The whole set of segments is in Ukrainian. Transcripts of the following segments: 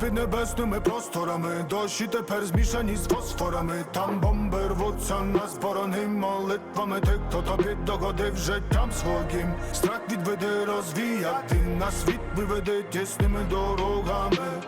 Під небесними просторами, дощі тепер змішані з фосфорами. Там бомби рвуться на зборони молитвами тих, хто тобі догодив життям своїм. Страх відведи, розвіяти на світ виведе тісними дорогами.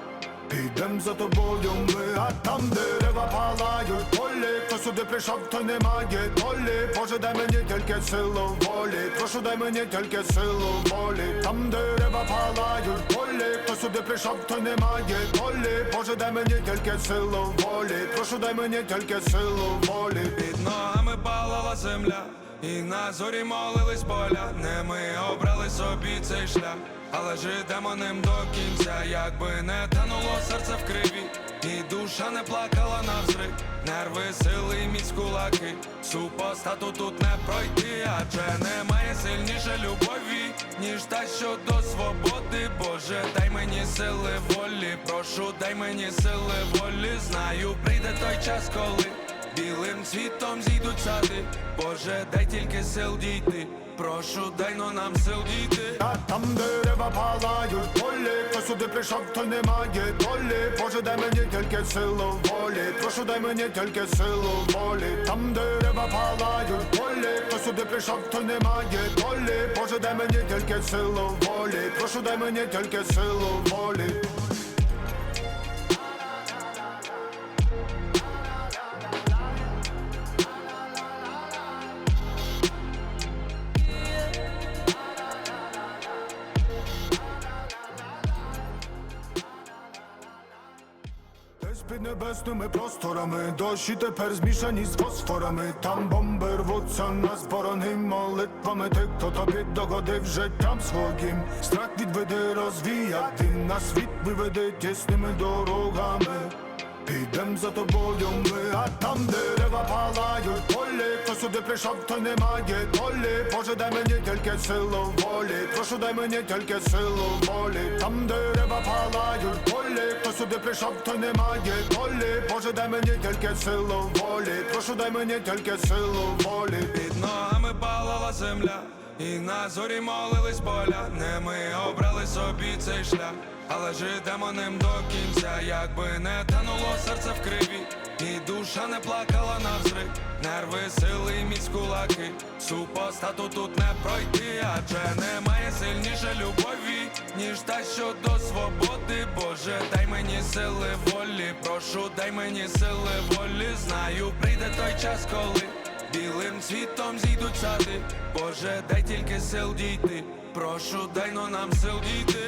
Підем за тобою ми, а там дерева палають полі Хто сюди прийшов, то немає долі. Боже, дай мені тільки силу волі. Прошу, дай мені тільки силу волі. Там дерева палають полі Хто сюди прийшов, то немає долі. Боже, дай мені тільки силу волі. Прошу, дай мені тільки силу волі. Під ногами палала земля, і на зорі молились поля. Не ми обрали собі цей шлях, але житимо ним до кінця, якби не тануло серце в криві, і душа не плакала навзрик, нерви, сили, міць кулаки. Супостату тут не пройти, адже немає сильніше любові, ніж та, що до свободи. Боже, дай мені сили волі, прошу, дай мені сили волі. Знаю, прийде той час, коли. Білим цвітом зійдуть сади, Боже, дай тільки сил дійти. Прошу, дай но нам сил дійти. А там дерева палають полі Хто сюди прийшов, то немає долі. Боже, дай мені тільки силу волі. Прошу, дай мені тільки силу волі. Там дерева палають полі Хто сюди прийшов, то немає долі. Боже, дай мені тільки силу волі. Прошу, дай мені тільки силу волі під небесними просторами, дощі тепер змішані з фосфорами. Там бомби рвуться нас борони молитвами Ти хто тобі догодив життям своїм. Страх відведи, розвіяти на світ виведи тісними дорогами. Підем за тобою ми, а там дерева палають. Полі Хто сюди прийшов, то немає долі. Боже, дай мені тільки силу волі. Прошу, дай мені тільки силу волі. Там дерева палають. Полі Хто сюди прийшов, то немає долі. Боже, дай мені тільки силу волі. Прошу, дай мені тільки силу волі. Під ногами палала земля, і на зорі молились поля. Не ми обрали собі цей шлях, але житимо ним до кінця, якби не тануло серце в криві, і душа не плакала навзрик, нерви, сили, міць кулаки. Супостату тут не пройти, адже немає сильніше любові, ніж та, що до свободи. Боже, дай мені сили волі, прошу, дай мені сили волі. Знаю, прийде той час, коли. Білим цвітом зійдуть сади, Боже, дай тільки сил дійти. Прошу, дай но нам сил дійти.